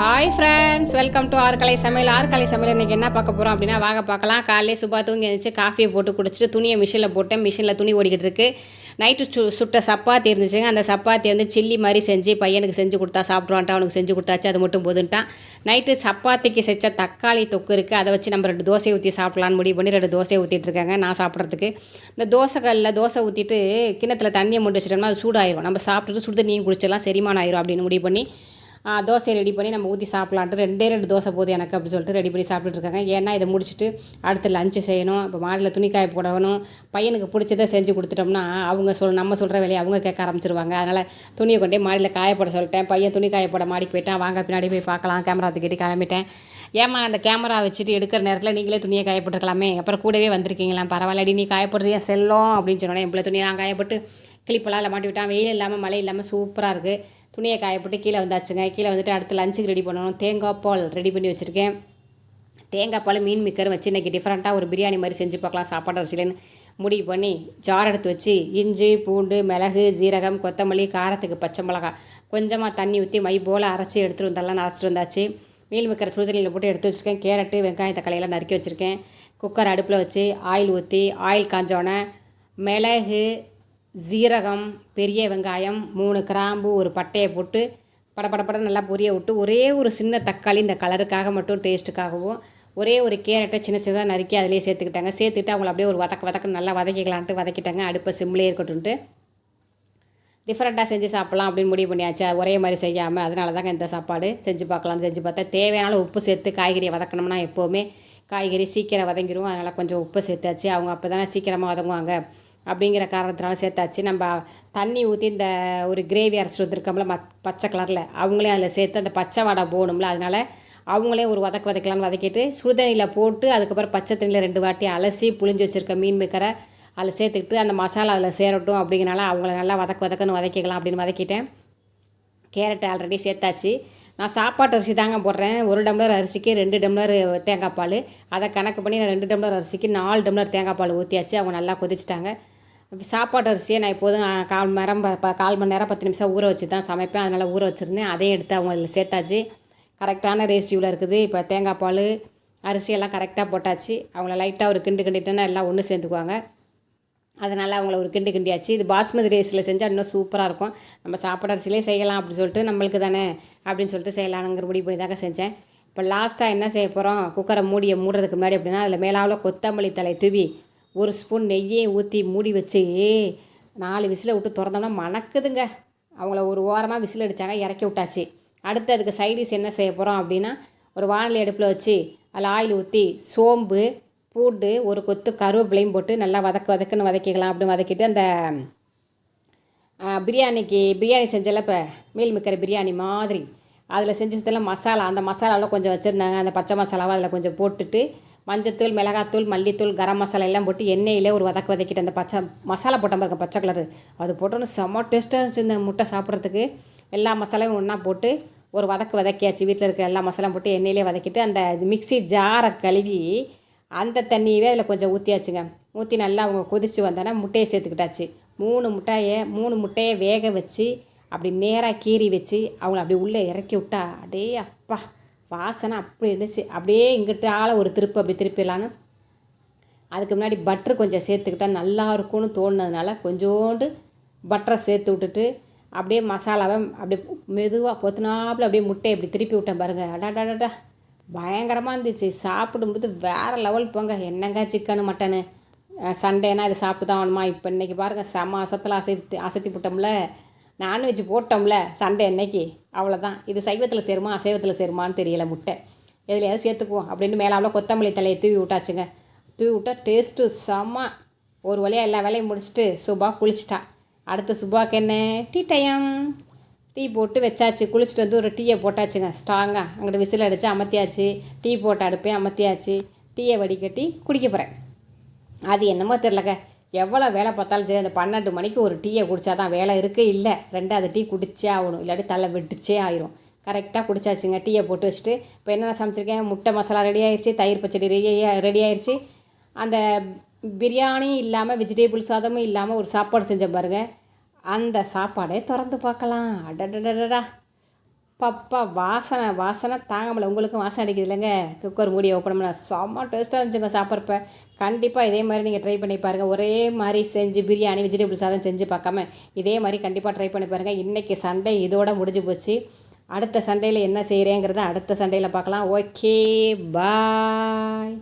Hi friends welcome to Arukkalai Samayal Arukkalai Samayal இன்றைக்கி என்ன பார்க்க போகிறோம் அப்படின்னா வாங்க பார்க்கலாம். காலையிலே சுபா தூங்கி எழுந்துச்சு காஃபியை போட்டு குடிச்சிட்டு துணியை மிஷினில் போட்டேன் மிஷினில் துணி ஓடிக்கிட்டு இருக்கு. நைட்டு சு சுட்ட சப்பாத்தி இருந்துச்சுங்க. அந்த சப்பாத்தி வந்து சில்லி மாதிரி செஞ்சு பையனுக்கு செஞ்சு கொடுத்தா சாப்பிடுவான்ட்டு அவனுக்கு செஞ்சு கொடுத்தாச்சு அது மட்டும் போதுன்ட்டான். நைட்டு சப்பாத்திக்கு செஞ்ச தக்காளி தொக்கு இருக்குது அதை வச்சு நம்ம ரெண்டு தோசை ஊற்றி சாப்பிட்லான்னு முடிவு பண்ணி ரெண்டு தோசை ஊற்றிட்டு இருக்காங்க நான் சாப்பிட்றதுக்கு. இந்த தோசைக்கல்லில் தோசை ஊற்றிட்டு கிணத்துல தண்ணியை மூடி வச்சிட்டோம்னா அது சூடாயிரும். நம்ம சாப்பிட்டுட்டு சுடு தண்ணியும் குடிச்சிடலாம் செரிமானம் ஆயிரும் அப்படின்னு முடிவு பண்ணி தோசையை ரெடி பண்ணி நம்ம ஊற்றி சாப்பிட்லான்ட்டு ரெண்டே ரெண்டு தோசை போதும் எனக்கு அப்படின்னு சொல்லிட்டு ரெடி பண்ணி சாப்பிட்டுட்டு இருக்காங்க. ஏன்னா இதை முடிச்சுட்டு அடுத்து லஞ்சு செய்யணும். இப்போ மாடியில் துணி காய போடணும். பையனுக்கு பிடிச்சதை செஞ்சு கொடுத்துட்டோம்னா அவங்க சொல் நம்ம சொல்கிற வேலையை அவங்க கேட்க ஆரம்பிச்சிருவாங்க. அதனால் துணியை கொண்டே மாடியில் காயப்பட சொல்லிட்டேன். பையன் துணி காயப்போட மாடிக்கு போயிட்டான். வாங்க பின்னாடி போய் பார்க்கலாம். கேமரா தூக்கிட்டு கிளம்பிட்டேன். ஏமா அந்த கேமரா வச்சுட்டு எடுக்கிற நேரத்தில் நீங்களே துணியை காயப்பட்டுருக்கலாமே அப்புறம் கூடவே வந்திருக்கீங்களா? பரவாயில்லடி நீ காயப்படுறது ஏன் செல்லும் அப்படின்னு சொன்னோன்னே என் பிள்ளை துணியை நான் காயப்பட்டு கிளிப்பெல்லாம் இல்லை மாட்டி விட்டான். வெயில் இல்லாமல் மழை இல்லாமல் சூப்பராக இருக்குது துணியை காயப்பட்டு கீழே வந்தாச்சுங்க. கீழே வந்துட்டு அடுத்து லஞ்சுக்கு ரெடி பண்ணணும். தேங்காய் பால் ரெடி பண்ணி வச்சுருக்கேன். தேங்காய் பால் மீன் மிக்கரும் வச்சு இன்றைக்கி டிஃப்ரெண்ட்டாக ஒரு பிரியாணி மாதிரி செஞ்சு பார்க்கலாம். சாப்பாடு அரிசிலன்னு முடிவு பண்ணி ஜார் எடுத்து வச்சு இஞ்சி பூண்டு மிளகு ஜீரகம் கொத்தமல்லி காரத்துக்கு பச்சை மிளகாய் கொஞ்சமாக தண்ணி ஊற்றி மை போல் அரைச்சி எடுத்துகிட்டு வந்தாலாம் அரைச்சிட்டு வந்தாச்சு. மீன் மிக்கிற சுடுதண்ணியில் போட்டு எடுத்து வச்சுருக்கேன். கேரட்டு வெங்காயம் தக்காளியெல்லாம் நறுக்கி வச்சுருக்கேன். குக்கர் அடுப்பில் வச்சு ஆயில் ஊற்றி ஆயில் காஞ்சோடனே மிளகு ஜீரகம் பெரிய வெங்காயம் மூணு கிராம்பு ஒரு பட்டையை போட்டு படப்படப்பட நல்லா பொரிய விட்டு ஒரே ஒரு சின்ன தக்காளி இந்த கலருக்காக மட்டும் டேஸ்ட்டுக்காகவும் ஒரே ஒரு கேரட்டை சின்ன சின்னதாக நறுக்கி அதிலே சேர்த்துக்கிட்டாங்க. சேர்த்துட்டு அவங்கள அப்படியே ஒரு வதக்க வதக்க நல்லா வதக்கிக்கலான்ட்டு வதக்கிட்டாங்க. அடுப்பை சிம்லேயே இருக்கட்டும்ட்டு. டிஃப்ரெண்ட்டாக செஞ்சு சாப்பிட்லாம் அப்படின்னு முடிவு பண்ணியாச்சு. ஒரே மாதிரி செய்யாமல் அதனால தாங்க இந்த சாப்பாடு. செஞ்சு பார்க்கலாம் செஞ்சு பார்த்தா தேவையான உப்பு சேர்த்து காய்கறியை வதக்கணும்னா எப்போவுமே காய்கறி சீக்கிரம் வதங்கிடும் அதனால் கொஞ்சம் உப்பு சேர்த்தாச்சு. அவங்க அப்போ தானே சீக்கிரமாக வதங்குவாங்க. அப்படிங்கிற காரணத்தினால சேர்த்தாச்சு. நம்ம தண்ணி ஊற்றி இந்த ஒரு கிரேவி அரைச்சிட்டு வந்திருக்கோம்ல மத் பச்சை கலரில் அவங்களே அதில் சேர்த்து அந்த பச்சை வடை போகணும்ல அதனால் அவங்களே ஒரு வதக்க வதக்கலாம்னு வதக்கிட்டு சுடுதண்ணியில் போட்டு அதுக்கப்புறம் பச்சை தண்ணியில் ரெண்டு வாட்டி அலசி புளிஞ்சு வச்சுருக்க மீன் மிக்கரை அதில் சேர்த்துக்கிட்டு அந்த மசாலா அதில் சேரட்டும் அப்படிங்கிறனால அவங்கள நல்லா வதக்க வதக்கன்னு வதக்கிக்கலாம் அப்படின்னு வதக்கிட்டேன். கேரட் ஆல்ரெடி சேர்த்தாச்சு. நான் சாப்பாட்டு அரிசி தாங்க போடுறேன். ஒரு டம்ளர் அரிசிக்கு ரெண்டு டம்ளர் தேங்காய் பால். அதை கணக்கு பண்ணி நான் ரெண்டு டம்ளர் அரிசிக்கு நாலு டம்ளர் தேங்காய் பால் ஊற்றியாச்சு அவங்க நல்லா கொதிச்சிட்டாங்க. சாப்பாட்டு அரிசியை நான் எப்போதும் கால் மணி நேரம் ப- கால் மணி நேரம் பத்து நிமிஷம் ஊற வச்சு தான் சமைப்பேன். அதனால் ஊற வச்சுருந்தேன். அதையும் எடுத்து அவங்க அதில் சேர்த்தாச்சு. கரெக்டான ரேசியூவில் இருக்குது. இப்போ தேங்காய் பால் அரிசியெல்லாம் கரெக்டாக போட்டாச்சு. அவங்கள லைட்டாக ஒரு கிண்டு கிண்டிட்டேன்னா எல்லாம் ஒன்று சேர்ந்துக்குவாங்க. அதனால் அவங்கள ஒரு கிண்டு கிண்டியாச்சு. இது பாஸ்மதி ரைஸில் செஞ்சால் இன்னும் சூப்பராக இருக்கும். நம்ம சாப்பாடு அரிசிலே செய்யலாம் அப்படின்னு சொல்லிட்டு நம்மளுக்கு தானே அப்படின்னு சொல்லிட்டு செய்யலாங்கிற முடிவு பண்ணி தாங்க செஞ்சேன். இப்போ லாஸ்ட்டாக என்ன செய்ய போகிறோம் குக்கரை மூடியை மூடுறதுக்கு முன்னாடி அப்படின்னா அதில் மேலாவில் கொத்தமல்லி தலை தூவி ஒரு ஸ்பூன் நெய்யே ஊற்றி மூடி வச்சு நாலு விசிலை விட்டு திறந்தோம்னா மணக்குதுங்க. அவங்கள ஒரு ஓரமாக விசில் அடித்தாங்க இறக்கி விட்டாச்சு. அடுத்து அதுக்கு சைடிஷ் என்ன செய்ய போகிறோம் அப்படின்னா ஒரு வானிலை அடுப்பில் வச்சு அதில் ஆயில் ஊற்றி சோம்பு பூண்டு ஒரு கொத்து கருவேப்பிலையும் போட்டு நல்லா வதக்கு வதக்குன்னு வதக்கிக்கலாம் அப்படின்னு வதக்கிட்டு அந்த பிரியாணிக்கு பிரியாணி செஞ்சல இப்போ மீல் மிக்கிற பிரியாணி மாதிரி. அதில் செஞ்சதில் மசாலா அந்த மசாலாவில் கொஞ்சம் வச்சுருந்தாங்க. அந்த பச்சை மசாலாவை அதில் கொஞ்சம் போட்டுட்டு மஞ்சத்தூள் மிளகாத்தூள் மல்லித்தூள் கரம் மசாலா எல்லாம் போட்டு எண்ணெயிலே ஒரு வதக்கு வதக்கிட்டு அந்த பச்சை மசாலா போட்டோம் பாருங்க பச்சை கலரு அது போட்டோன்னு செம்ம டேஸ்ட்டாக இருந்துச்சு இந்த முட்டை சாப்பிட்றதுக்கு. எல்லா மசாலாவும் ஒன்றா போட்டு ஒரு வதக்கு வதக்கியாச்சு. வீட்டில் இருக்கிற எல்லா மசாலாவும் போட்டு எண்ணெயிலே வதக்கிட்டு அந்த மிக்ஸி ஜாரை கழுவி அந்த தண்ணியவே அதில் கொஞ்சம் ஊற்றியாச்சுங்க ஊற்றி நல்லா அவங்க கொதித்து வந்தோன்னா முட்டையை சேர்த்துக்கிட்டாச்சு. மூணு முட்டையை மூணு முட்டையை வேக வச்சு அப்படி நேராக கீறி வச்சு அவங்கள அப்படி உள்ளே இறக்கி விட்டா அடே அப்பா வாசனை அப்படி இருந்துச்சு. அப்படியே இங்கிட்ட ஆள ஒரு திருப்பு அப்படி திருப்பிடலான்னு. அதுக்கு முன்னாடி பட்ரு கொஞ்சம் சேர்த்துக்கிட்டா நல்லா இருக்கும்னு தோணுனதுனால கொஞ்சோண்டு பட்டரை சேர்த்து விட்டுட்டு அப்படியே மசாலாவை அப்படியே மெதுவாக பொத்துனாப்புல அப்படியே முட்டையை இப்படி திருப்பி விட்டேன் பாருங்கள் அடாடாடா பயங்கரமாக இருந்துச்சு. சாப்பிடும்போது வேறு லெவல் போங்க. என்னங்க சிக்கனு மட்டனு சண்டேனா இது சாப்பிட்டு தான் ஆகணுமா? இப்போ இன்றைக்கி பாருங்கள் செம அசத்தில் அசைத்து அசத்தி போட்டோம்ல. நான்வெஜ் போட்டோம்ல சண்டே இன்னைக்கு அவ்வளோதான் இது சைவத்தில் சேருமா அசைவத்தில் சேருமான்னு தெரியல முட்டை. எதுலையாவது சேர்த்துக்குவோம் அப்படின்னு மேலாவில் கொத்தமல்லி தலையை தூவி விட்டாச்சுங்க. தூவி விட்டா டேஸ்ட்டு செம்ம. ஒரு வழியாக எல்லா வேலையும் முடிச்சுட்டு சுபா குளிச்சிட்டா. அடுத்து சுபாக்கு என்ன? டீ டைம் டீ போட்டு வச்சாச்சு. குளிச்சுட்டு வந்து ஒரு டீயை போட்டாச்சுங்க. ஸ்ட்ராங்காக அங்கிட்டு விசில் அடித்து அமர்த்தியாச்சு டீ போட்டு அடுப்பேன் அமர்த்தியாச்சு டீயை வடிகட்டி குடிக்க போகிறேன் அது என்னமோ தெரிலக்க எவ்வளோ வேலை பார்த்தாலும் சரி அந்த பன்னெண்டு மணிக்கு ஒரு டீயை குடித்தா தான் வேலை இருக்குது இல்லை. ரெண்டாவது டீ குடிச்சே ஆகணும். இல்லாட்டி தலை விட்டுச்சே ஆயிரும். கரெக்டாக குடிச்சாச்சுங்க. டீயை போட்டு வச்சுட்டு இப்போ என்னென்ன சமைச்சிருக்கேன்? முட்டை மசாலா ரெடி ஆயிடுச்சு தயிர் பச்சடி ரெடி ரெடி ஆயிடுச்சு அந்த பிரியாணி இல்லாமல் வெஜிடேபிள் சாதமும் இல்லாமல் ஒரு சாப்பாடு செஞ்சேன் பாருங்கள் அந்த சாப்பாடே திறந்து பார்க்கலாம். அடடடடா பப்பா வாசனை வாசனை தாங்க முடியல உங்களுக்கும் வாசனை அடிக்குது இல்லைங்க குக்கர் மூடி ஓப்பன் பண்ண. செம்ம டேஸ்ட்டாக இருந்துச்சுங்க சாப்பிட்றப்ப. கண்டிப்பாக இதே மாதிரி நீங்கள் ட்ரை பண்ணி பாருங்கள் ஒரே மாதிரி செஞ்சு பிரியாணி வெஜிடபிள் சாதம் செஞ்சு பார்க்காம இதே மாதிரி கண்டிப்பாக ட்ரை பண்ணி பாருங்கள் இன்றைக்கி சண்டே இதோட முடிஞ்சு போச்சு. அடுத்த சண்டேயில் என்ன செய்கிறேங்கிறத அடுத்த சண்டேயில் பார்க்கலாம். Okay bye